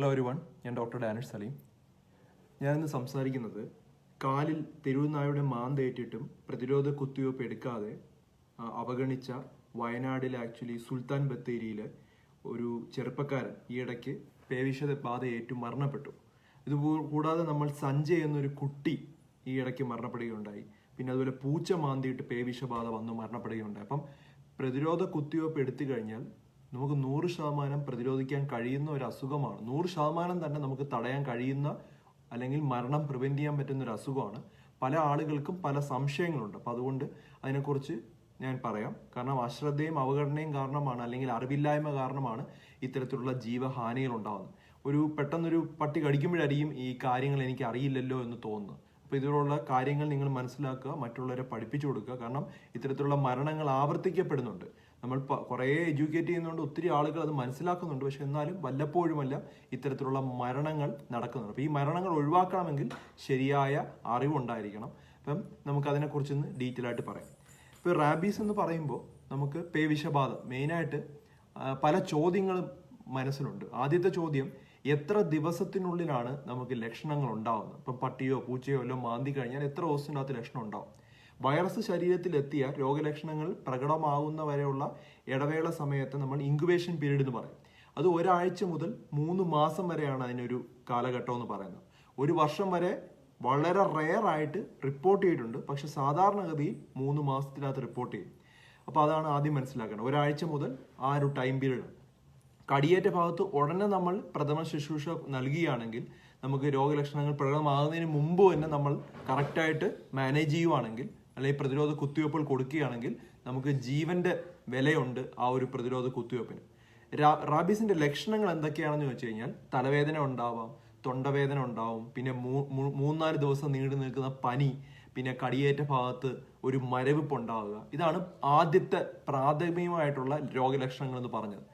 Hello ഒരു one ഞാൻ doctor Danish Saleem ഞാനിന്ന് സംസാരിക്കുന്നത് കാലിൽ തെരുവുനായുടെ മാന്തേറ്റിട്ടും പ്രതിരോധ കുത്തിവയ്പ്പ് എടുക്കാതെ അവഗണിച്ച വയനാടിലെ ആക്ച്വലി സുൽത്താൻ ബത്തേരിയിൽ ഒരു ചെറുപ്പക്കാരൻ ഈയിടയ്ക്ക് പേവിഷത ബാധ ഏറ്റു മരണപ്പെട്ടു. ഇത് കൂടാതെ നമ്മൾ സഞ്ജയ് എന്നൊരു കുട്ടി ഈ ഇടയ്ക്ക് മരണപ്പെടുകയുണ്ടായി. പിന്നെ അതുപോലെ പൂച്ച മാന്തിയിട്ട് പേവിഷബാധ വന്ന് മരണപ്പെടുകയുണ്ടായി. അപ്പം പ്രതിരോധ കുത്തിവയ്പ്പ് എടുത്തു കഴിഞ്ഞാൽ നമുക്ക് നൂറ് ശതമാനം പ്രതിരോധിക്കാൻ കഴിയുന്ന ഒരു അസുഖമാണ്. നൂറ് ശതമാനം തന്നെ നമുക്ക് തടയാൻ കഴിയുന്ന അല്ലെങ്കിൽ മരണം പ്രിവെന്റ് ചെയ്യാൻ പറ്റുന്ന ഒരു അസുഖമാണ്. പല ആളുകൾക്കും പല സംശയങ്ങളുണ്ട്. അപ്പം അതുകൊണ്ട് അതിനെക്കുറിച്ച് ഞാൻ പറയാം. കാരണം അശ്രദ്ധയും അവഗണനയും കാരണമാണ് അല്ലെങ്കിൽ അറിവില്ലായ്മ കാരണമാണ് ഇത്തരത്തിലുള്ള ജീവഹാനികൾ ഉണ്ടാകുന്നത് ഒരു പെട്ടെന്നൊരു പട്ടി കടിക്കുമ്പോഴായിരിക്കും ഈ കാര്യങ്ങൾ എനിക്ക് അറിയില്ലല്ലോ എന്ന് തോന്നുന്നു അപ്പോൾ ഇതിലുള്ള കാര്യങ്ങൾ നിങ്ങൾ മനസ്സിലാക്കുക മറ്റുള്ളവരെ പഠിപ്പിച്ചു കൊടുക്കുക. കാരണം ഇത്തരത്തിലുള്ള മരണങ്ങൾ ആവർത്തിക്കപ്പെടുന്നുണ്ട്. നമ്മൾ കുറേ എഡ്യൂക്കേറ്റ് ചെയ്യുന്നതുകൊണ്ട് ഒത്തിരി ആളുകൾ അത് മനസ്സിലാക്കുന്നുണ്ട്. പക്ഷെ എന്നാലും വല്ലപ്പോഴുമല്ല ഇത്തരത്തിലുള്ള മരണങ്ങൾ നടക്കുന്നുണ്ട്. അപ്പോൾ ഈ മരണങ്ങൾ ഒഴിവാക്കണമെങ്കിൽ ശരിയായ അറിവുണ്ടായിരിക്കണം. അപ്പം നമുക്ക് അതിനെക്കുറിച്ചൊന്ന് ഡീറ്റെയിൽ ആയിട്ട് പറയാം. ഇപ്പോൾ റാബീസ് എന്ന് പറയുമ്പോൾ നമുക്ക് പേവിഷബാധ മെയിനായിട്ട് പല ചോദ്യങ്ങളും മനസ്സിലുണ്ട്. ആദ്യത്തെ ചോദ്യം എത്ര ദിവസത്തിനുള്ളിലാണ് നമുക്ക് ലക്ഷണങ്ങൾ ഉണ്ടാവുന്നത്? ഇപ്പം പട്ടിയോ പൂച്ചയോ എല്ലാം മാന്തി കഴിഞ്ഞാൽ എത്ര ദിവസത്തിനകത്ത് ലക്ഷണം ഉണ്ടാവും? വൈറസ് ശരീരത്തിലെത്തിയ രോഗലക്ഷണങ്ങൾ പ്രകടമാകുന്ന വരെയുള്ള ഇടവേള സമയത്ത് നമ്മൾ ഇൻക്യുബേഷൻ പീരീഡ് എന്ന് പറയും. അത് ഒരാഴ്ച മുതൽ മൂന്ന് മാസം വരെയാണ് അതിനൊരു കാലഘട്ടം എന്ന് പറയുന്നത്. ഒരു വർഷം വരെ വളരെ റെയർ ആയിട്ട് റിപ്പോർട്ട് ചെയ്തിട്ടുണ്ട്. പക്ഷെ സാധാരണഗതിയിൽ മൂന്ന് മാസത്തിനകത്ത് റിപ്പോർട്ട് ചെയ്യും. അപ്പോൾ അതാണ് ആദ്യം മനസ്സിലാക്കേണ്ടത്. ഒരാഴ്ച മുതൽ ആ ഒരു ടൈം പീരീഡ് കടിയേറ്റ ഭാഗത്ത് ഉടനെ നമ്മൾ പ്രഥമ ശുശ്രൂഷ നൽകുകയാണെങ്കിൽ നമുക്ക് രോഗലക്ഷണങ്ങൾ പ്രകടമാകുന്നതിന് മുമ്പ് തന്നെ നമ്മൾ കറക്റ്റായിട്ട് മാനേജ് ചെയ്യുവാണെങ്കിൽ അല്ലെങ്കിൽ പ്രതിരോധ കുത്തിവയ്പ്പുകൾ കൊടുക്കുകയാണെങ്കിൽ നമുക്ക് ജീവന്റെ വിലയുണ്ട് ആ ഒരു പ്രതിരോധ കുത്തിവയ്പ്പിന്. റാബീസിന്റെ ലക്ഷണങ്ങൾ എന്തൊക്കെയാണെന്ന് ചോദിച്ചു കഴിഞ്ഞാൽ തലവേദന ഉണ്ടാവാം തൊണ്ടവേദന ഉണ്ടാവും പിന്നെ മൂന്നാൽ ദിവസം നീണ്ടു നിൽക്കുന്ന പനി പിന്നെ കടിയേറ്റ ഭാഗത്ത് ഒരു മരവിപ്പ് ഉണ്ടാവുക. ഇതാണ് ആദ്യത്തെ പ്രാഥമികമായിട്ടുള്ള രോഗലക്ഷണങ്ങൾ എന്ന് പറഞ്ഞത്.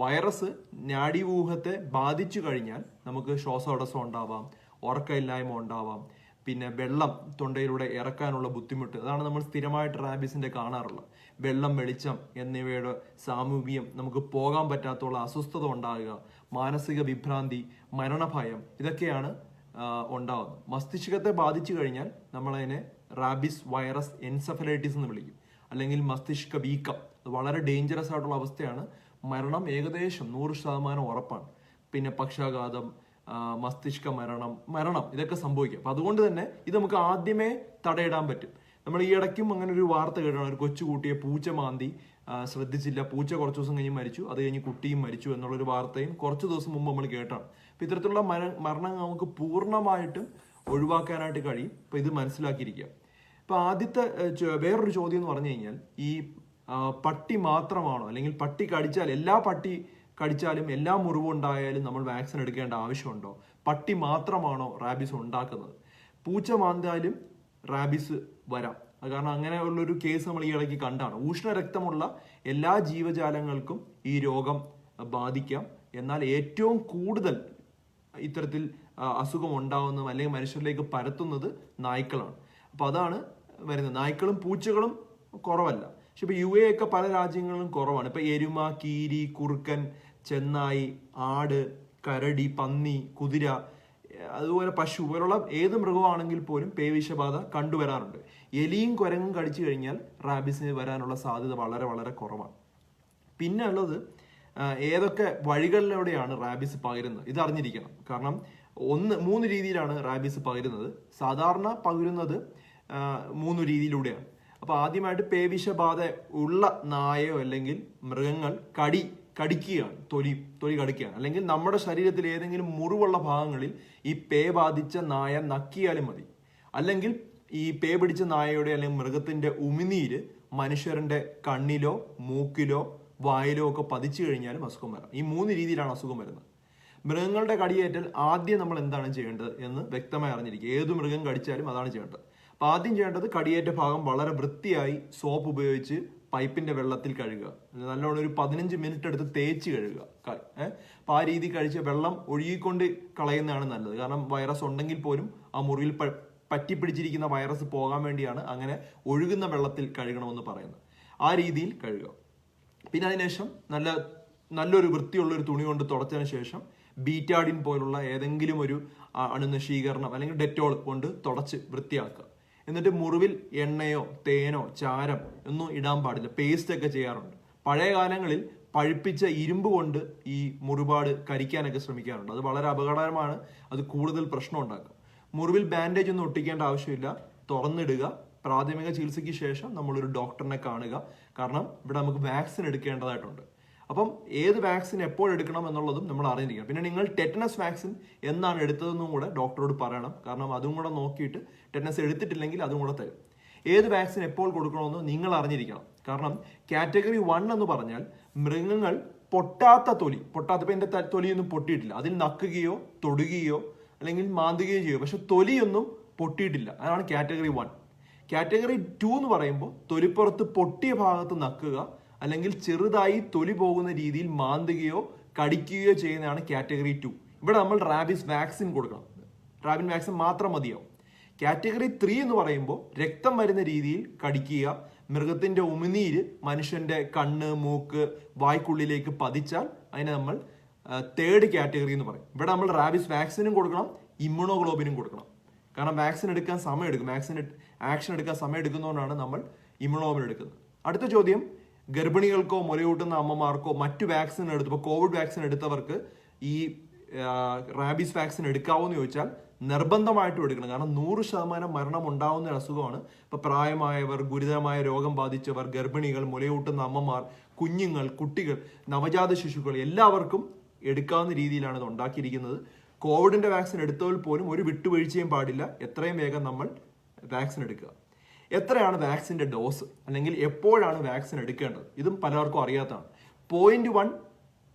വൈറസ് നാഡീവ്യൂഹത്തെ ബാധിച്ചു കഴിഞ്ഞാൽ നമുക്ക് ശ്വാസോടസം ഉണ്ടാവാം ഉറക്കമില്ലായ്മ ഉണ്ടാവാം പിന്നെ വെള്ളം തൊണ്ടയിലൂടെ ഇറക്കാനുള്ള ബുദ്ധിമുട്ട്. അതാണ് നമ്മൾ സ്ഥിരമായിട്ട് റാബീസിന്റെ കാണാറുള്ളത്. വെള്ളം വെളിച്ചം എന്നിവയുടെ സാമൂഹ്യം നമുക്ക് പോകാൻ പറ്റാത്തുള്ള അസ്വസ്ഥത ഉണ്ടാകുക മാനസിക വിഭ്രാന്തി മരണഭയം ഇതൊക്കെയാണ് ഉണ്ടാകുന്നത് മസ്തിഷ്കത്തെ ബാധിച്ചു കഴിഞ്ഞാൽ നമ്മളതിനെ റാബിസ് വൈറസ് എൻസഫലൈറ്റിസ് എന്ന് വിളിക്കും. അല്ലെങ്കിൽ മസ്തിഷ്ക വീക്കം. വളരെ ഡേഞ്ചറസ് ആയിട്ടുള്ള അവസ്ഥയാണ്. മരണം ഏകദേശം നൂറ് ശതമാനം ഉറപ്പാണ്. പിന്നെ പക്ഷാഘാതം മസ്തിഷ്ക മരണം മരണം ഇതൊക്കെ സംഭവിക്കും. അപ്പൊ അതുകൊണ്ട് തന്നെ ഇത് നമുക്ക് ആദ്യമേ തടയിടാൻ പറ്റും. നമ്മൾ ഈ ഇടയ്ക്കും അങ്ങനെ ഒരു വാർത്ത കേട്ടാണ് ഒരു കൊച്ചുകൂട്ടിയെ പൂച്ച മാന്തി ശ്രദ്ധിച്ചില്ല. പൂച്ച കുറച്ച് ദിവസം കഴിഞ്ഞ് മരിച്ചു. അത് കഴിഞ്ഞ് കുട്ടിയും മരിച്ചു എന്നുള്ളൊരു വാർത്തയും കുറച്ച് ദിവസം മുമ്പ് നമ്മൾ കേട്ടാണ് അപ്പൊ ഇത്തരത്തിലുള്ള മര മരണം നമുക്ക് പൂർണമായിട്ടും ഒഴിവാക്കാനായിട്ട് കഴിയും. അപ്പൊ ഇത് മനസ്സിലാക്കിയിരിക്കുക. ഇപ്പൊ ആദ്യത്തെ വേറൊരു ചോദ്യം എന്ന് പറഞ്ഞു കഴിഞ്ഞാൽ ഈ പട്ടി മാത്രമാണോ? അല്ലെങ്കിൽ പട്ടി കടിച്ചാൽ എല്ലാ പട്ടി കടിച്ചാലും എല്ലാ മുറിവും ഉണ്ടായാലും നമ്മൾ വാക്സിൻ എടുക്കേണ്ട ആവശ്യമുണ്ടോ? പട്ടി മാത്രമാണോ റാബീസ് ഉണ്ടാക്കുന്നത്? പൂച്ച മാന്താലും റാബീസ് വരാം. കാരണം അങ്ങനെയുള്ളൊരു കേസ് നമ്മൾ ഈ ഇടയ്ക്ക് കണ്ടാണ്. ഉഷ്ണരക്തമുള്ള എല്ലാ ജീവജാലങ്ങൾക്കും ഈ രോഗം ബാധിക്കാം. എന്നാൽ ഏറ്റവും കൂടുതൽ ഇത്തരത്തിൽ അസുഖം ഉണ്ടാവുന്നതും അല്ലെങ്കിൽ മനുഷ്യരിലേക്ക് പരത്തുന്നത് നായ്ക്കളാണ്. അപ്പോൾ അതാണ് വരുന്നത്. നായ്ക്കളും പൂച്ചകളും കുറവല്ല. പക്ഷെ ഇപ്പൊ യു എ ഒക്കെ പല രാജ്യങ്ങളിലും കുറവാണ്. ഇപ്പൊ എരുമ കീരി കുറുക്കൻ ചെന്നായി ആട് കരടി പന്നി കുതിര അതുപോലെ പശു പോലുള്ള ഏത് മൃഗമാണെങ്കിൽ പോലും പേവിഷബാധ കണ്ടുവരാറുണ്ട്. എലിയും കുരങ്ങും കടിച്ചു കഴിഞ്ഞാൽ റാബിസിന് വരാനുള്ള സാധ്യത വളരെ വളരെ കുറവാണ്. പിന്നെ ഉള്ളത് ഏതൊക്കെ വഴികളിലൂടെയാണ് റാബിസ് പകരുന്നത്? ഇത് അറിഞ്ഞിരിക്കണം. കാരണം ഒന്ന് മൂന്ന് രീതിയിലാണ് റാബിസ് പകരുന്നത്. സാധാരണ പകരുന്നത് മൂന്ന് രീതിയിലൂടെയാണ്. അപ്പൊ ആദ്യമായിട്ട് പേവിഷബാധ ഉള്ള നായയോ അല്ലെങ്കിൽ മൃഗങ്ങൾ കടി കടിക്കുകയാണ് തൊലി തൊലി കടിക്കുകയാണ്. അല്ലെങ്കിൽ നമ്മുടെ ശരീരത്തിൽ ഏതെങ്കിലും മുറിവുള്ള ഭാഗങ്ങളിൽ ഈ പേ ബാധിച്ച നായ നക്കിയാലും മതി. അല്ലെങ്കിൽ ഈ പേ പിടിച്ച നായയുടെ അല്ലെങ്കിൽ മൃഗത്തിന്റെ ഉമിനീര് മനുഷ്യരുടെ കണ്ണിലോ മൂക്കിലോ വായിലോ ഒക്കെ പതിച്ചു കഴിഞ്ഞാലും അസുഖം വരാം. ഈ മൂന്ന് രീതിയിലാണ് അസുഖം വരുന്നത്. മൃഗങ്ങളുടെ കടിയേറ്റാൽ ആദ്യം നമ്മൾ എന്താണ് ചെയ്യേണ്ടത് എന്ന് വ്യക്തമായി അറിഞ്ഞിരിക്കുക. ഏത് മൃഗം കടിച്ചാലും അതാണ് ചെയ്യേണ്ടത്. അപ്പൊ ആദ്യം ചെയ്യേണ്ടത് കടിയേറ്റ ഭാഗം വളരെ വൃത്തിയായി സോപ്പ് ഉപയോഗിച്ച് പൈപ്പിന്റെ വെള്ളത്തിൽ കഴുകുക. നല്ലോണം ഒരു പതിനഞ്ച് മിനിറ്റ് എടുത്ത് തേച്ച് കഴുകുക. അപ്പം ഏ? ആ രീതി കഴിച്ച വെള്ളം ഒഴുകിക്കൊണ്ട് കളയുന്നതാണ് നല്ലത്. കാരണം വൈറസ് ഉണ്ടെങ്കിൽ പോലും ആ മുറിയിൽ പറ്റിപ്പിടിച്ചിരിക്കുന്ന വൈറസ് പോകാൻ വേണ്ടിയാണ് അങ്ങനെ ഒഴുകുന്ന വെള്ളത്തിൽ കഴുകണമെന്ന് പറയുന്നത്. ആ രീതിയിൽ കഴുകുക. പിന്നെ അതിനുശേഷം നല്ല നല്ലൊരു വൃത്തിയുള്ള ഒരു തുണി കൊണ്ട് തുടച്ചതിന് ശേഷം ബീറ്റാഡിൻ പോലുള്ള ഏതെങ്കിലും ഒരു അണുനശീകരണം അല്ലെങ്കിൽ ഡെറ്റോൾ കൊണ്ട് തുടച്ച് വൃത്തിയാക്കുക. എന്നിട്ട് മുറിവിൽ എണ്ണയോ തേനോ ചാരം ഒന്നും ഇടാൻ പാടില്ല. പേസ്റ്റ് ഒക്കെ ചെയ്യാറുണ്ട്. പഴയ കാലങ്ങളിൽ പഴുപ്പിച്ച ഇരുമ്പ് കൊണ്ട് ഈ മുറിപാട് കരിക്കാനൊക്കെ ശ്രമിക്കാറുണ്ട്. അത് വളരെ അപകടകരമാണ്. അത് കൂടുതൽ പ്രശ്നം ഉണ്ടാക്കും. മുറിവിൽ ബാൻഡേജ് ഒന്നും ഒട്ടിക്കേണ്ട ആവശ്യമില്ല. തുറന്നിടുക. പ്രാഥമിക ചികിത്സയ്ക്ക് ശേഷം നമ്മളൊരു ഡോക്ടറിനെ കാണുക. കാരണം ഇവിടെ നമുക്ക് വാക്സിൻ എടുക്കേണ്ടതായിട്ടുണ്ട്. അപ്പം ഏത് വാക്സിൻ എപ്പോൾ എടുക്കണം എന്നുള്ളതും നമ്മൾ അറിഞ്ഞിരിക്കണം. പിന്നെ നിങ്ങൾ ടെറ്റനസ് വാക്സിൻ എന്നാണ് എടുത്തതെന്നും കൂടെ ഡോക്ടറോട് പറയണം. കാരണം അതും കൂടെ നോക്കിയിട്ട് ടെറ്റനസ് എടുത്തിട്ടില്ലെങ്കിൽ അതും കൂടെ തരും. ഏത് വാക്സിൻ എപ്പോൾ കൊടുക്കണമെന്ന് നിങ്ങൾ അറിഞ്ഞിരിക്കണം. കാരണം കാറ്റഗറി വൺ എന്ന് പറഞ്ഞാൽ മൃഗങ്ങൾ പൊട്ടാത്ത തൊലി. പൊട്ടാത്ത ഇപ്പം എന്റെ തൊലിയൊന്നും പൊട്ടിയിട്ടില്ല. അതിൽ നക്കുകയോ തൊടുകയോ അല്ലെങ്കിൽ മാന്തുകയോ ചെയ്യുകയോ. പക്ഷെ തൊലിയൊന്നും പൊട്ടിയിട്ടില്ല. അതാണ് കാറ്റഗറി വൺ കാറ്റഗറി ടു എന്ന് പറയുമ്പോൾ തൊലിപ്പുറത്ത് പൊട്ടിയ ഭാഗത്ത് നക്കുക അല്ലെങ്കിൽ ചെറുതായി തൊലി പോകുന്ന രീതിയിൽ മാന്തുകയോ കടിക്കുകയോ ചെയ്യുന്നതാണ് കാറ്റഗറി ടു. ഇവിടെ നമ്മൾ റാബിസ് വാക്സിൻ കൊടുക്കണം. റാബിൻ വാക്സിൻ മാത്രം മതിയാവും. കാറ്റഗറി ത്രീ എന്ന് പറയുമ്പോൾ രക്തം വരുന്ന രീതിയിൽ കടിക്കുക മൃഗത്തിന്റെ ഉമിനീര് മനുഷ്യന്റെ കണ്ണ് മൂക്ക് വായ്ക്കുള്ളിലേക്ക് പതിച്ചാൽ അതിനെ നമ്മൾ തേർഡ് കാറ്റഗറി എന്ന് പറയും. ഇവിടെ നമ്മൾ റാബിസ് വാക്സിനും കൊടുക്കണം ഇമ്മ്യൂണോഗ്ലോബിനും കൊടുക്കണം. കാരണം വാക്സിൻ എടുക്കാൻ സമയം എടുക്കും വാക്സിൻ ആക്ഷൻ എടുക്കാൻ സമയം എടുക്കുന്നതുകൊണ്ടാണ് നമ്മൾ ഇമ്മ്യൂണോഗ്ലോബിൻ എടുക്കുന്നത്. അടുത്ത ചോദ്യം ഗർഭിണികൾക്കോ മുലയൂട്ടുന്ന അമ്മമാർക്കോ മറ്റു വാക്സിൻ എടുത്ത് ഇപ്പോൾ കോവിഡ് വാക്സിൻ എടുത്തവർക്ക് ഈ റാബീസ് വാക്സിൻ എടുക്കാവോ എന്ന് ചോദിച്ചാൽ നിർബന്ധമായിട്ടും എടുക്കണം. കാരണം നൂറ് ശതമാനം മരണം ഉണ്ടാവുന്ന അസുഖമാണ്. ഇപ്പൊ പ്രായമായവർ ഗുരുതരമായ രോഗം ബാധിച്ചവർ ഗർഭിണികൾ മുലയൂട്ടുന്ന അമ്മമാർ കുഞ്ഞുങ്ങൾ കുട്ടികൾ നവജാത ശിശുക്കൾ എല്ലാവർക്കും എടുക്കാവുന്ന രീതിയിലാണ് ഇത് ഉണ്ടാക്കിയിരിക്കുന്നത്. കോവിഡിന്റെ വാക്സിൻ എടുത്തവർ പോലും ഒരു വിട്ടുവീഴ്ചയും പാടില്ല. എത്രയും വേഗം നമ്മൾ വാക്സിൻ എടുക്കുക. എത്രയാണ് വാക്സിന്റെ ഡോസ് അല്ലെങ്കിൽ എപ്പോഴാണ് വാക്സിൻ എടുക്കേണ്ടത്? ഇതും പലർക്കും അറിയാത്തതാണ്. പോയിന്റ് വൺ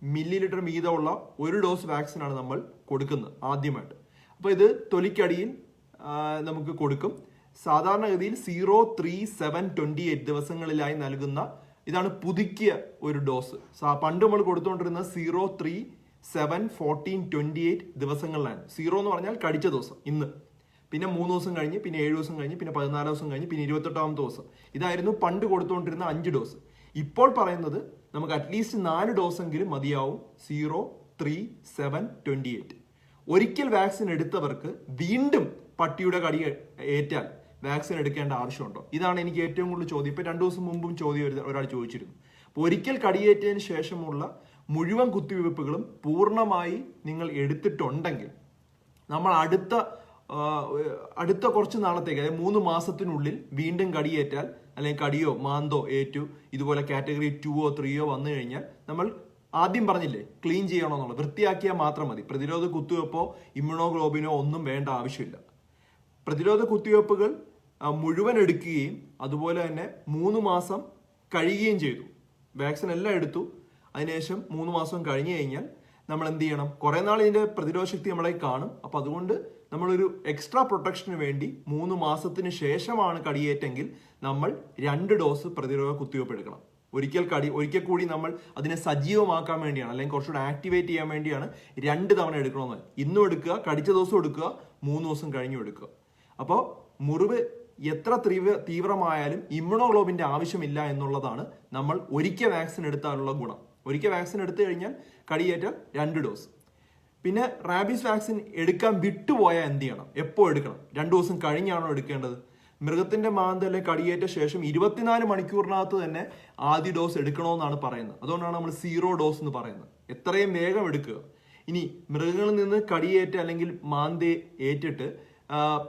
മില്ലി ലിറ്റർ വീതമുള്ള ഒരു ഡോസ് വാക്സിനാണ് നമ്മൾ കൊടുക്കുന്നത് ആദ്യമായിട്ട്. അപ്പോൾ ഇത് തൊലിക്കടിയിൽ നമുക്ക് കൊടുക്കും. സാധാരണഗതിയിൽ zero three seven twenty eight ദിവസങ്ങളിലായി നൽകുന്ന ഇതാണ് പുതുക്കിയ ഒരു ഡോസ് പണ്ട് നമ്മൾ കൊടുത്തുകൊണ്ടിരുന്ന zero three seven fourteen twenty eight ദിവസങ്ങളിലാണ് സീറോ എന്ന് പറഞ്ഞാൽ കടിച്ച ദിവസം ഇന്ന്. പിന്നെ മൂന്ന് ദിവസം കഴിഞ്ഞ് പിന്നെ ഏഴ് ദിവസം കഴിഞ്ഞ് പിന്നെ പതിനാല് ദിവസം കഴിഞ്ഞ് പിന്നെ ഇരുപത്തെട്ടാമത്തെ ദിവസം. ഇതായിരുന്നു പണ്ട് കൊടുത്തുകൊണ്ടിരുന്ന അഞ്ച് ഡോസ് ഇപ്പോൾ പറയുന്നത് നമുക്ക് അറ്റ്ലീസ്റ്റ് നാല് ഡോസ് എങ്കിലും മതിയാവും. Zero three seven twenty eight ഒരിക്കൽ വാക്സിൻ എടുത്തവർക്ക് വീണ്ടും പട്ടിയുടെ കടി ഏറ്റാൽ വാക്സിൻ എടുക്കേണ്ട ആവശ്യമുണ്ടോ? ഇതാണ് എനിക്ക് ഏറ്റവും കൂടുതൽ ചോദ്യം. ഇപ്പം രണ്ട് ദിവസം മുമ്പും ചോദ്യം ഒരാൾ ചോദിച്ചിരുന്നു. അപ്പോൾ ഒരിക്കൽ കടിയേറ്റതിന് ശേഷമുള്ള മുഴുവൻ കുത്തിവയ്പ്പുകളും പൂർണമായി നിങ്ങൾ എടുത്തിട്ടുണ്ടെങ്കിൽ നമ്മൾ അടുത്ത അടുത്ത കുറച്ച് നാളത്തേക്ക് അതായത് മൂന്ന് മാസത്തിനുള്ളിൽ വീണ്ടും കടിയേറ്റാൽ അല്ലെങ്കിൽ കടിയോ മാന്തോ ഏറ്റു ഇതുപോലെ കാറ്റഗറി ടുവോ ത്രീയോ വന്നു കഴിഞ്ഞാൽ നമ്മൾ ആദ്യം പറഞ്ഞില്ലേ ക്ലീൻ ചെയ്യണമെന്നുള്ളത് വൃത്തിയാക്കിയാൽ മാത്രം മതി. പ്രതിരോധ കുത്തിവെപ്പോ ഇമ്മ്യൂണോഗ്ലോബിനോ ഒന്നും വേണ്ട ആവശ്യമില്ല. പ്രതിരോധ കുത്തിവയ്പ്പുകൾ മുഴുവൻ എടുക്കുകയും അതുപോലെ തന്നെ മൂന്ന് മാസം കഴിയുകയും ചെയ്തു. വാക്സിൻ എല്ലാം എടുത്തു. അതിനുശേഷം മൂന്ന് മാസം കഴിഞ്ഞു കഴിഞ്ഞാൽ നമ്മൾ എന്ത് ചെയ്യണം? കുറെ നാൾ ഇതിന്റെ പ്രതിരോധ ശക്തി നമ്മളെ കാണും. അപ്പൊ അതുകൊണ്ട് നമ്മളൊരു എക്സ്ട്രാ പ്രൊട്ടക്ഷന് വേണ്ടി മൂന്ന് മാസത്തിന് ശേഷമാണ് കടിയേറ്റെങ്കിൽ നമ്മൾ രണ്ട് ഡോസ് പ്രതിരോധ കുത്തിവയ്പ്പ് എടുക്കണം. ഒരിക്കൽ കടി ഒരിക്കൽ കൂടി നമ്മൾ അതിനെ സജീവമാക്കാൻ വേണ്ടിയാണ് അല്ലെങ്കിൽ കുറച്ചുകൂടെ ആക്ടിവേറ്റ് ചെയ്യാൻ വേണ്ടിയാണ് രണ്ട് തവണ എടുക്കണമെന്ന്. ഇന്നും എടുക്കുക കടിച്ച ദിവസം എടുക്കുക മൂന്ന് ദിവസം കഴിഞ്ഞും എടുക്കുക. അപ്പോൾ മുറിവ് എത്ര തീവ്ര തീവ്രമായാലും ഇമ്മ്യൂണോഗ്ലോബിന്റെ ആവശ്യമില്ല എന്നുള്ളതാണ് നമ്മൾ ഒരിക്കൽ വാക്സിൻ എടുത്താലുള്ള ഗുണം. ഒരിക്കൽ വാക്സിൻ എടുത്തു കഴിഞ്ഞാൽ കടിയേറ്റ രണ്ട് ഡോസ് പിന്നെ റാബീസ് വാക്സിൻ എടുക്കാൻ വിട്ടുപോയാൽ എന്ത് ചെയ്യണം? എപ്പോൾ എടുക്കണം? രണ്ടു ദിവസം കഴിഞ്ഞാണോ എടുക്കേണ്ടത്? മൃഗത്തിന്റെ മാന്തലെ കടിയേറ്റ ശേഷം ഇരുപത്തിനാല് മണിക്കൂറിനകത്ത് തന്നെ ആദ്യ ഡോസ് എടുക്കണമെന്നാണ് പറയുന്നത്. അതുകൊണ്ടാണ് നമ്മൾ സീറോ ഡോസ് എന്ന് പറയുന്നത്. എത്രയും വേഗം എടുക്കുക. ഇനി മൃഗങ്ങളിൽ നിന്ന് കടിയേറ്റ അല്ലെങ്കിൽ മാന്തി ഏറ്റിട്ട്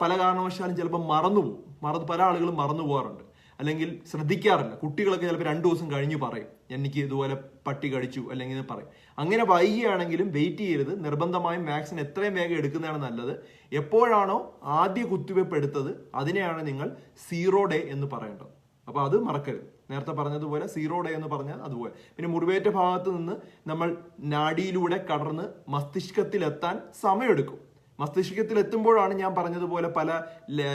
പല കാരണവശാലും ചിലപ്പോൾ മറന്നുപോകും മറന്ന് പല ആളുകളും മറന്നു പോകാറുണ്ട്. അല്ലെങ്കിൽ ശ്രദ്ധിക്കാറില്ല. കുട്ടികളൊക്കെ ചിലപ്പോൾ രണ്ടു ദിവസം കഴിഞ്ഞ് പറയും. എനിക്ക് ഇതുപോലെ പട്ടി കടിച്ചു അല്ലെങ്കിൽ പറയും. അങ്ങനെ വൈകിയാണെങ്കിലും വെയിറ്റ് ചെയ്യരുത്. നിർബന്ധമായും വാക്സിൻ എത്രയും വേഗം എടുക്കുന്നതാണ് നല്ലത്. എപ്പോഴാണോ ആദ്യ കുത്തിവയ്പ് എടുത്തത് അതിനെയാണ് നിങ്ങൾ സീറോ ഡേ എന്ന് പറയേണ്ടത്. അപ്പോൾ അത് മറക്കരുത്. നേരത്തെ പറഞ്ഞതുപോലെ സീറോ ഡേ എന്ന് പറഞ്ഞാൽ അതുപോലെ. പിന്നെ മുറിവേറ്റ ഭാഗത്ത് നിന്ന് നമ്മൾ നാഡിയിലൂടെ കടർന്ന് മസ്തിഷ്കത്തിലെത്താൻ സമയമെടുക്കും. മസ്തിഷ്കത്തിൽ എത്തുമ്പോഴാണ് ഞാൻ പറഞ്ഞതുപോലെ പല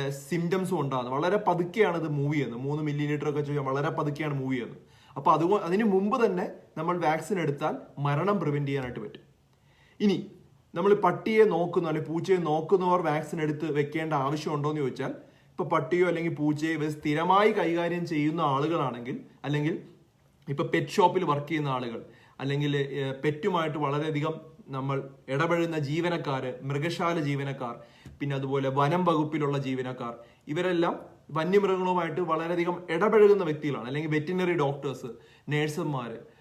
സിംറ്റംസും ഉണ്ടാകുന്നത്. വളരെ പതുക്കെയാണ് ഇത് മൂവ് ചെയ്യുന്നത്. മൂന്ന് മില്ലിമീറ്റർ ഒക്കെ ചോദിച്ചാൽ വളരെ പതുക്കെയാണ് മൂവ് ചെയ്യുന്നത്. അപ്പോൾ അതുകൊണ്ട് അതിന് മുമ്പ് തന്നെ നമ്മൾ വാക്സിൻ എടുത്താൽ മരണം പ്രിവെന്റ് ചെയ്യാനായിട്ട് പറ്റും. ഇനി നമ്മൾ പട്ടിയെ നോക്കുന്നു അല്ലെങ്കിൽ പൂച്ചയെ നോക്കുന്നവർ വാക്സിൻ എടുത്ത് വെക്കേണ്ട ആവശ്യമുണ്ടോ എന്ന് ചോദിച്ചാൽ ഇപ്പൊ പട്ടിയോ അല്ലെങ്കിൽ പൂച്ചയോ ഇവർ സ്ഥിരമായി കൈകാര്യം ചെയ്യുന്ന ആളുകളാണെങ്കിൽ അല്ലെങ്കിൽ ഇപ്പൊ പെറ്റ് ഷോപ്പിൽ വർക്ക് ചെയ്യുന്ന ആളുകൾ അല്ലെങ്കിൽ പെറ്റുമായിട്ട് വളരെയധികം നമ്മൾ ഇടപഴകുന്ന ജീവനക്കാർ മൃഗശാല ജീവനക്കാർ പിന്നെ അതുപോലെ വനം വകുപ്പിലുള്ള ജീവനക്കാർ ഇവരെല്ലാം വന്യമൃഗങ്ങളുമായിട്ട് വളരെയധികം ഇടപഴകുന്ന വ്യക്തികളാണ്. അല്ലെങ്കിൽ വെറ്റിനറി ഡോക്ടേഴ്സ് നേഴ്സുമാര് ആഹ്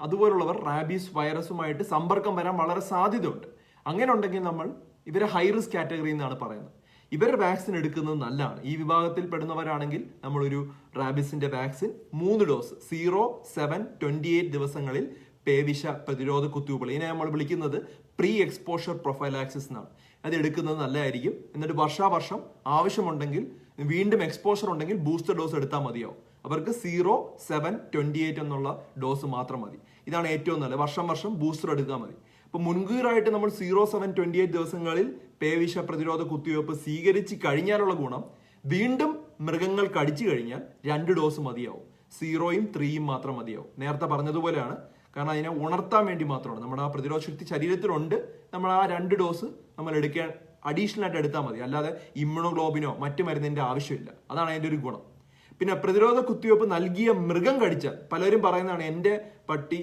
അതുപോലുള്ളവർ റാബീസ് വൈറസുമായിട്ട് സമ്പർക്കം വരാൻ വളരെ സാധ്യതയുണ്ട്. അങ്ങനെ ഉണ്ടെങ്കിൽ നമ്മൾ ഇവരെ ഹൈ റിസ്ക് കാറ്റഗറി എന്നാണ് പറയുന്നത്. ഇവരുടെ വാക്സിൻ എടുക്കുന്നത് നല്ലതാണ്. ഈ വിഭാഗത്തിൽ പെടുന്നവരാണെങ്കിൽ നമ്മളൊരു റാബിസിന്റെ വാക്സിൻ മൂന്ന് dose zero seven twenty eight ദിവസങ്ങളിൽ പേവിഷ പ്രതിരോധ കുത്തിവയ്പ്പുകൾ ഇതിനെ നമ്മൾ വിളിക്കുന്നത് പ്രീ എക്സ്പോഷർ പ്രൊഫൈലാക്സിസ് എന്നാണ്. അത് എടുക്കുന്നത് നല്ലതായിരിക്കും. എന്നിട്ട് വർഷാവർഷം ആവശ്യമുണ്ടെങ്കിൽ വീണ്ടും എക്സ്പോഷർ ഉണ്ടെങ്കിൽ ബൂസ്റ്റർ ഡോസ് എടുത്താൽ മതിയാവും. അവർക്ക് സീറോ സെവൻ ട്വന്റി എയ്റ്റ് എന്നുള്ള ഡോസ് മാത്രം മതി. ഇതാണ് ഏറ്റവും നല്ലത്. വർഷം വർഷം ബൂസ്റ്റർ എടുത്താൽ മതി. ഇപ്പൊ മുൻകൂറായിട്ട് നമ്മൾ സീറോ സെവൻ ട്വന്റി എയ്റ്റ് ദിവസങ്ങളിൽ പേവിഷ പ്രതിരോധ കുത്തിവയ്പ്പ് സ്വീകരിച്ച് കഴിഞ്ഞാലുള്ള ഗുണം വീണ്ടും മൃഗങ്ങൾ കടിച്ചു കഴിഞ്ഞാൽ രണ്ട് ഡോസ് മതിയാവും. സീറോയും ത്രീയും മാത്രം മതിയാവും. നേരത്തെ പറഞ്ഞതുപോലെയാണ്. കാരണം അതിനെ ഉണർത്താൻ വേണ്ടി മാത്രമാണ്. നമ്മുടെ ആ പ്രതിരോധ ശക്തി ശരീരത്തിലുണ്ട്. നമ്മൾ ആ രണ്ട് ഡോസ് നമ്മൾ എടുക്കാൻ അഡീഷണൽ ആയിട്ട് എടുത്താൽ മതി. അല്ലാതെ ഇമ്മ്യൂണോഗ്ലോബിനോ മറ്റു മരുന്നിന്റെ ആവശ്യമില്ല. അതാണ് അതിന്റെ ഒരു ഗുണം. പിന്നെ പ്രതിരോധ കുത്തിവയ്പ്പ് നൽകിയ മൃഗം കടിച്ചാൽ പലരും പറയുന്നതാണ് എന്റെ പട്ടി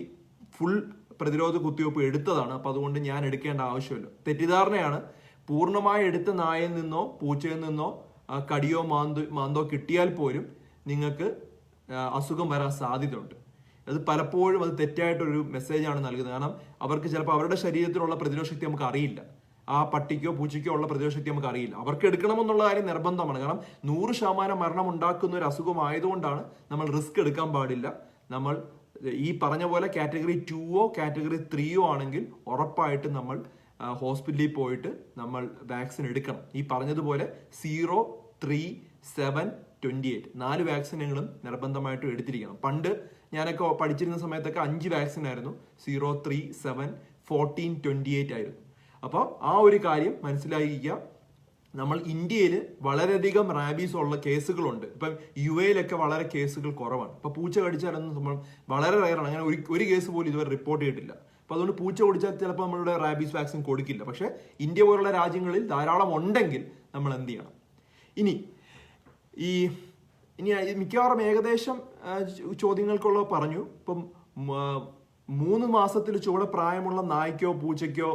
ഫുൾ പ്രതിരോധ കുത്തിവയ്പ്പ് എടുത്തതാണ് അപ്പോൾ അതുകൊണ്ട് ഞാൻ എടുക്കേണ്ട ആവശ്യമില്ല. തെറ്റിദ്ധാരണയാണ്. പൂർണമായി എടുത്ത നായയിൽ നിന്നോ പൂച്ചയിൽ നിന്നോ കടിയോ മാന്തോ മാന്തോ കിട്ടിയാൽ പോലും നിങ്ങൾക്ക് അസുഖം വരാൻ സാധ്യതയുണ്ട്. അത് പലപ്പോഴും അത് തെറ്റായിട്ടൊരു മെസ്സേജാണ് നൽകുന്നത്. കാരണം അവർക്ക് ചിലപ്പോൾ അവരുടെ ശരീരത്തിലുള്ള പ്രതിരോധ ശക്തി നമുക്ക് അറിയില്ല. ആ പട്ടിക്കോ പൂച്ചയ്ക്കോ ഉള്ള പ്രതിരോധ ശക്തി നമുക്ക് അറിയില്ല. അവർക്ക് എടുക്കണമെന്നുള്ള കാര്യം നിർബന്ധമാണ്. കാരണം നൂറ് ശതമാനം മരണം ഉണ്ടാക്കുന്ന ഒരു അസുഖമായതുകൊണ്ടാണ് നമ്മൾ റിസ്ക് എടുക്കാൻ പാടില്ല. നമ്മൾ ഈ പറഞ്ഞ പോലെ കാറ്റഗറി ടുവോ കാറ്റഗറി ത്രീയോ ആണെങ്കിൽ ഉറപ്പായിട്ട് നമ്മൾ ഹോസ്പിറ്റലിൽ പോയിട്ട് നമ്മൾ വാക്സിൻ എടുക്കണം. ഈ പറഞ്ഞതുപോലെ zero three seven twenty eight നാല് വാക്സിനുകളും നിർബന്ധമായിട്ടും എടുത്തിരിക്കണം. പണ്ട് ഞാനൊക്കെ പഠിച്ചിരുന്ന സമയത്തൊക്കെ അഞ്ച് വാക്സിൻ ആയിരുന്നു zero three seven fourteen twenty eight ആയിരുന്നു. അപ്പോൾ ആ ഒരു കാര്യം മനസ്സിലാക്കിക്കുക നമ്മൾ ഇന്ത്യയിൽ വളരെയധികം റാബീസ് ഉള്ള കേസുകളുണ്ട്. ഇപ്പം യു എയിലൊക്കെ വളരെ കേസുകൾ കുറവാണ്. ഇപ്പൊ പൂച്ച കടിച്ചാലൊന്നും നമ്മൾ വളരെ റയറാണ് അങ്ങനെ ഒരു ഒരു കേസ് പോലും ഇതുവരെ റിപ്പോർട്ട് ചെയ്തിട്ടില്ല. അപ്പൊ അതുകൊണ്ട് പൂച്ച കുടിച്ചാൽ ചിലപ്പോൾ നമ്മളുടെ റാബീസ് വാക്സിൻ കൊടുക്കില്ല. പക്ഷേ ഇന്ത്യ പോലുള്ള രാജ്യങ്ങളിൽ ധാരാളം ഉണ്ടെങ്കിൽ നമ്മൾ എന്ത് ചെയ്യണം? ഇനി ഈ ഇനി മിക്കവാറും ഏകദേശം ചോദ്യങ്ങൾക്കുള്ള പറഞ്ഞു. ഇപ്പം മൂന്ന് മാസത്തിൽ ചുവടെ പ്രായമുള്ള നായ്ക്കോ പൂച്ചയ്ക്കോ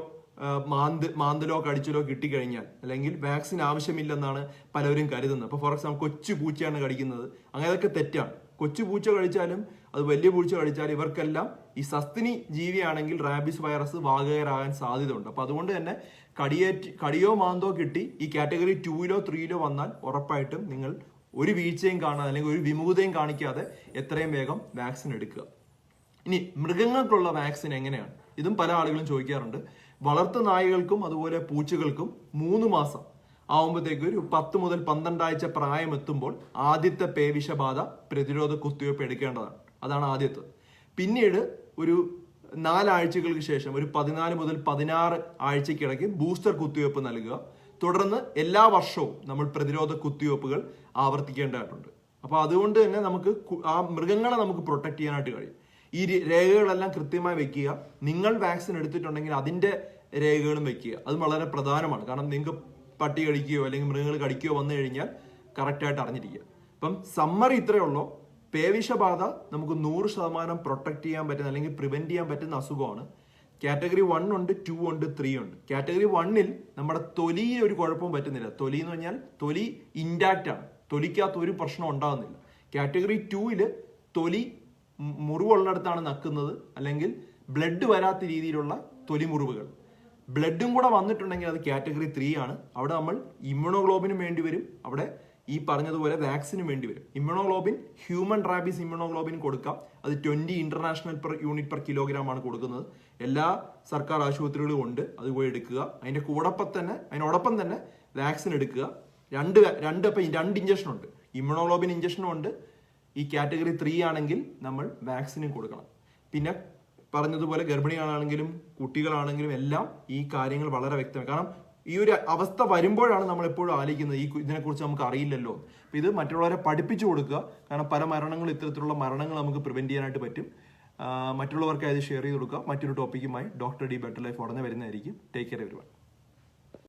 മാന്ത് മാന്തലോ കടിച്ചലോ കിട്ടിക്കഴിഞ്ഞാൽ അല്ലെങ്കിൽ വാക്സിൻ ആവശ്യമില്ലെന്നാണ് പലവരും കരുതുന്നത്. അപ്പോൾ ഫോർ എക്സാമ്പിൾ കൊച്ചു പൂച്ചയാണ് കടിക്കുന്നത്. അങ്ങനെയൊക്കെ തെറ്റാണ്. കൊച്ചു പൂച്ച കഴിച്ചാലും അത് വലിയ പൂച്ച കഴിച്ചാലും ഇവർക്കെല്ലാം ഈ സസ്തിനി ജീവിയാണെങ്കിൽ റാബിസ് വൈറസ് വാഹകരാകാൻ സാധ്യതയുണ്ട്. അപ്പോൾ അതുകൊണ്ട് തന്നെ കടിയേറ്റ് കടിയോ മാന്തോ കിട്ടി ഈ കാറ്റഗറി ടൂയിലോ ത്രീയിലോ വന്നാൽ ഉറപ്പായിട്ടും നിങ്ങൾ ഒരു വീഴ്ചയും കാണാതെ അല്ലെങ്കിൽ ഒരു വിമുഖതയും കാണിക്കാതെ എത്രയും വേഗം വാക്സിൻ എടുക്കുക. ഇനി മൃഗങ്ങൾക്കുള്ള വാക്സിൻ എങ്ങനെയാണ്? ഇതും പല ആളുകളും ചോദിക്കാറുണ്ട്. വളർത്തു നായകൾക്കും അതുപോലെ പൂച്ചകൾക്കും മൂന്ന് മാസം. ആവുമ്പോഴത്തേക്ക് ഒരു പത്ത് മുതൽ പന്ത്രണ്ടാഴ്ച പ്രായം എത്തുമ്പോൾ ആദ്യത്തെ പേവിഷബാധ പ്രതിരോധ കുത്തിവയ്പ്പ് എടുക്കേണ്ടതാണ്. അതാണ് ആദ്യത്തെ. പിന്നീട് ഒരു നാലാഴ്ചകൾക്ക് ശേഷം ഒരു പതിനാല് മുതൽ പതിനാറ് ആഴ്ചക്കിടയ്ക്ക് ബൂസ്റ്റർ കുത്തിവയ്പ്പ് നൽകുക. തുടർന്ന് എല്ലാ വർഷവും നമ്മൾ പ്രതിരോധ കുത്തിവയ്പ്പുകൾ ആവർത്തിക്കേണ്ടതായിട്ടുണ്ട്. അപ്പോൾ അതുകൊണ്ട് തന്നെ നമുക്ക് ആ മൃഗങ്ങളെ നമുക്ക് പ്രൊട്ടക്ട് ചെയ്യാനായിട്ട് കഴിയും. ഈ രേഖകളെല്ലാം കൃത്യമായി വെക്കുക. നിങ്ങൾ വാക്സിൻ എടുത്തിട്ടുണ്ടെങ്കിൽ അതിന്റെ രേഖകളും വെക്കുക. അത് വളരെ പ്രധാനമാണ്. കാരണം നിങ്ങൾക്ക് പട്ടി കടിക്കുകയോ അല്ലെങ്കിൽ മൃഗങ്ങൾ കടിക്കുകയോ വന്നു കഴിഞ്ഞാൽ കറക്റ്റായിട്ട് അറിഞ്ഞിരിക്കുക. അപ്പം സമ്മറി ഇത്രയേ ഉള്ളൂ. പേവിഷബാധ നമുക്ക് നൂറ് ശതമാനം പ്രൊട്ടക്ട് ചെയ്യാൻ പറ്റുന്ന അല്ലെങ്കിൽ പ്രിവെന്റ് ചെയ്യാൻ പറ്റുന്ന അസുഖമാണ്. കാറ്റഗറി വൺ ഉണ്ട് ടു ഉണ്ട് ത്രീ ഉണ്ട്. കാറ്റഗറി വണ്ണിൽ നമ്മുടെ തൊലിയിൽ ഒരു കുഴപ്പവും പറ്റുന്നില്ല. തൊലി എന്ന് പറഞ്ഞാൽ തൊലി ഇൻടാക്റ്റ് ആണ്. തൊലിക്കകത്ത് ഒരു പ്രശ്നം ഉണ്ടാകുന്നില്ല കാറ്റഗറി ടൂവിൽ തൊലി മുറിവുള്ളിടത്താണ് നക്കുന്നത്. അല്ലെങ്കിൽ ബ്ലഡ് വരാത്ത രീതിയിലുള്ള തൊലിമുറിവുകൾ. ബ്ലഡും കൂടെ വന്നിട്ടുണ്ടെങ്കിൽ അത് കാറ്റഗറി ത്രീ ആണ്. അവിടെ നമ്മൾ ഇമ്മ്യൂണോഗ്ലോബിനും വേണ്ടി വരും. അവിടെ ഈ പറഞ്ഞതുപോലെ വാക്സിനും വേണ്ടി വരും. ഇമ്മ്യൂണോഗ്ലോബിൻ ഹ്യൂമൻ റാബീസ് ഇമ്മ്യൂണോഗ്ലോബിൻ കൊടുക്കാം. അത് twenty international per unit per kilogram ആണ് കൊടുക്കുന്നത്. എല്ലാ സർക്കാർ ആശുപത്രികളും ഉണ്ട്. അത് പോയി എടുക്കുക. അതിന്റെ കൂടൊപ്പം തന്നെ അതിനോടൊപ്പം തന്നെ വാക്സിൻ എടുക്കുക. രണ്ട് രണ്ട് ഇപ്പം രണ്ട് ഇഞ്ചക്ഷൻ ഉണ്ട്. ഇമ്മ്യൂണോഗ്ലോബിൻ ഇഞ്ചക്ഷനും ഉണ്ട്. ഈ കാറ്റഗറി ത്രീ ആണെങ്കിൽ നമ്മൾ വാക്സിനും കൊടുക്കണം. പിന്നെ പറഞ്ഞതുപോലെ ഗർഭിണികളാണെങ്കിലും കുട്ടികളാണെങ്കിലും എല്ലാം ഈ കാര്യങ്ങൾ വളരെ വ്യക്തമാണ് കാരണം ഈ ഒരു അവസ്ഥ വരുമ്പോഴാണ് നമ്മൾ എപ്പോഴും ആലോചിക്കുന്നത്. ഈ ഇതിനെക്കുറിച്ച് നമുക്ക് അറിയില്ലല്ലോ. അപ്പം ഇത് മറ്റുള്ളവരെ പഠിപ്പിച്ചു കൊടുക്കുക. കാരണം പല മരണങ്ങളും ഇത്തരത്തിലുള്ള മരണങ്ങൾ നമുക്ക് പ്രിവെന്റ് ചെയ്യാനായിട്ട് പറ്റും. മറ്റുള്ളവർക്ക് ഇത് ഷെയർ ചെയ്ത് കൊടുക്കുക. മറ്റൊരു ടോപ്പിക്കുമായി ഡോക്ടർ ഡി ബെറ്റർ ലൈഫ് ഉടനെ വരുന്നതായിരിക്കും. Take care every